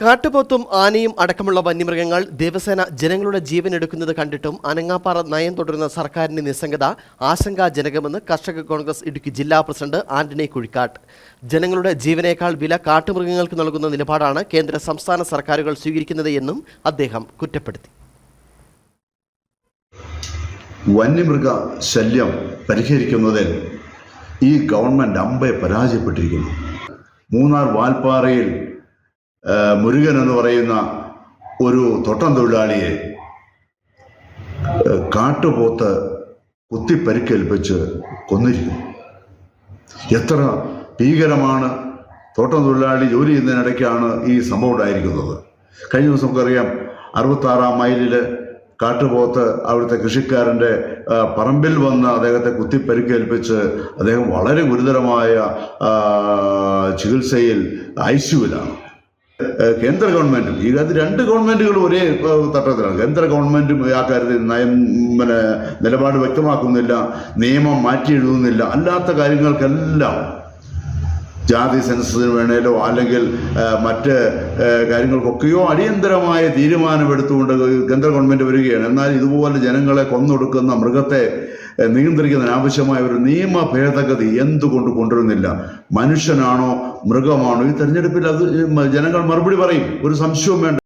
കാട്ടുപോത്തും ആനയും അടക്കമുള്ള വന്യമൃഗങ്ങൾ ദേവസേന ജനങ്ങളുടെ ജീവൻ എടുക്കുന്നത് കണ്ടിട്ടും അനങ്ങാപ്പാറ നയം തുടരുന്ന സർക്കാരിന്റെ നിസ്സംഗത ആശങ്കാജനകമെന്ന് കർഷക കോൺഗ്രസ് ഇടുക്കി ജില്ലാ പ്രസിഡന്റ് ആന്റണി കുഴിക്കാട്ട്. ജനങ്ങളുടെ ജീവനേക്കാൾ വില കാട്ടുമൃഗങ്ങൾക്ക് നൽകുന്ന നിലപാടാണ് കേന്ദ്ര സംസ്ഥാന സർക്കാരുകൾ സ്വീകരിക്കുന്നത് എന്നും അദ്ദേഹം കുറ്റപ്പെടുത്തി. വന്യമൃഗ ശല്യം പരിഹരിക്കുന്നതിൽ ഈ ഗവൺമെന്റ് അമ്പെ പരാജയപ്പെട്ടിരിക്കുന്നു. മൂന്നാർ വാൽപ്പാറയിൽ മുരുകൻ എന്ന് പറയുന്ന ഒരു തോട്ടം തൊഴിലാളിയെ കാട്ടുപോത്ത് കുത്തിപ്പരിക്കേൽപ്പിച്ച് കൊന്നിരിക്കുന്നു. എത്ര ഭീകരമാണ് തോട്ടം തൊഴിലാളി ജോലി ചെയ്യുന്നതിനിടയ്ക്കാണ് ഈ സംഭവം ഉണ്ടായിരിക്കുന്നത്. കഴിഞ്ഞ ദിവസം നമുക്കറിയാം അറുപത്താറാം മൈലിൽ കാട്ടുപോത്ത് അവിടുത്തെ കൃഷിക്കാരന്റെ പറമ്പിൽ വന്ന് അദ്ദേഹത്തെ കുത്തിപ്പരിക്കേൽപ്പിച്ച് അദ്ദേഹം വളരെ ഗുരുതരമായ ചികിത്സയിൽ ഐ സിയുവിലാണ് കേന്ദ്ര ഗവൺമെന്റും. ഈ അത് രണ്ട് ഗവൺമെന്റുകളും ഒരേ തട്ടത്തിലാണ്. കേന്ദ്ര ഗവൺമെന്റും ആ കാര്യത്തിൽ നയം പിന്നെ നിലപാട് വ്യക്തമാക്കുന്നില്ല നിയമം മാറ്റി എഴുതുന്നില്ല അല്ലാത്ത കാര്യങ്ങൾക്കെല്ലാം ജാതി സെൻസസിന് വേണേലോ അല്ലെങ്കിൽ മറ്റ് കാര്യങ്ങൾക്കൊക്കെയോ അടിയന്തരമായ തീരുമാനമെടുത്തുകൊണ്ട് കേന്ദ്ര ഗവൺമെന്റ് വരികയാണ്. എന്നാൽ ഇതുപോലെ ജനങ്ങളെ കൊന്നൊടുക്കുന്ന മൃഗത്തെ നിയന്ത്രിക്കുന്നതിന് ആവശ്യമായ ഒരു നിയമ ഭേദഗതി എന്തുകൊണ്ട് കൊണ്ടുവരുന്നില്ല? മനുഷ്യനാണോ മൃഗമാണോ? ഈ തെരഞ്ഞെടുപ്പിൽ അത് ജനങ്ങൾ മറുപടി പറയും. ഒരു സംശയവും വേണ്ട.